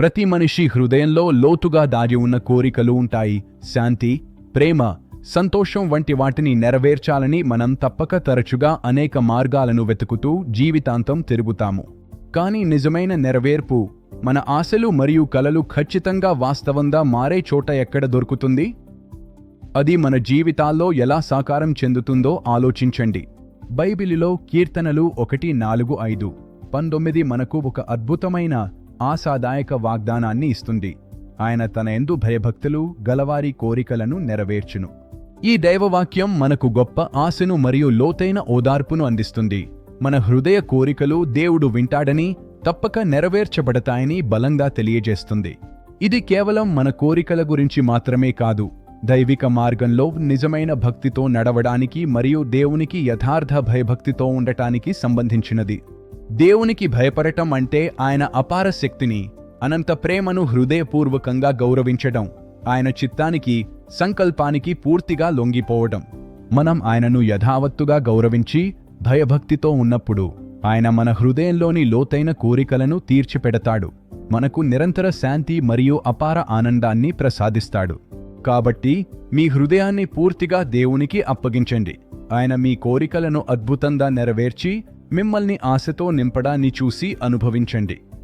ప్రతి మనిషి హృదయంలో లోతుగా దాగి ఉన్న కోరికలు ఉంటాయి. శాంతి ప్రేమ సంతోషం వంటి వాటిని నెరవేర్చాలని మనం తప్పక తరచుగా అనేక మార్గాలను వెతుకుతూ జీవితాంతం తిరుగుతాము. కానీ నిజమైన నెరవేర్పు మన ఆశలు మరియు కలలు ఖచ్చితంగా వాస్తవంగా మారే చోట ఎక్కడ దొరుకుతుంది? అది మన జీవితాల్లో ఎలా సాకారం చెందుతుందో ఆలోచించండి. బైబిలిలో కీర్తనలు ఒకటి నాలుగు ఐదు పంతొమ్మిది మనకు ఒక అద్భుతమైన ఆశాదాయక వాగ్దానాన్ని ఇస్తుంది. ఆయన తన ఎందు భయభక్తులు గలవారి కోరికలను నెరవేర్చును. ఈ దైవవాక్యం మనకు గొప్ప ఆశను మరియు లోతైన ఓదార్పును అందిస్తుంది. మన హృదయ కోరికలు దేవుడు వింటాడని తప్పక నెరవేర్చబడతాయని బలంగా తెలియజేస్తుంది. ఇది కేవలం మన కోరికల గురించి మాత్రమే కాదు దైవిక మార్గంలో నిజమైన భక్తితో నడవడానికి మరియు దేవునికి యథార్థ భయభక్తితో ఉండటానికి సంబంధించినది. దేవునికి భయపడటం అంటే ఆయన అపార శక్తిని అనంత ప్రేమను హృదయపూర్వకంగా గౌరవించడం ఆయన చిత్తానికి సంకల్పానికి పూర్తిగా లొంగిపోవడం. మనం ఆయనను యథావత్తుగా గౌరవించి భయభక్తితో ఉన్నప్పుడు ఆయన మన హృదయంలోని లోతైన కోరికలను తీర్చిపెడతాడు. మనకు నిరంతర శాంతి మరియు అపార ఆనందాన్ని ప్రసాదిస్తాడు. కాబట్టి మీ హృదయాన్ని పూర్తిగా దేవునికి అప్పగించండి. ఆయన మీ కోరికలను అద్భుతంగా నెరవేర్చి మిమ్మల్ని ఆశతో నింపడాన్ని చూసి అనుభవించండి.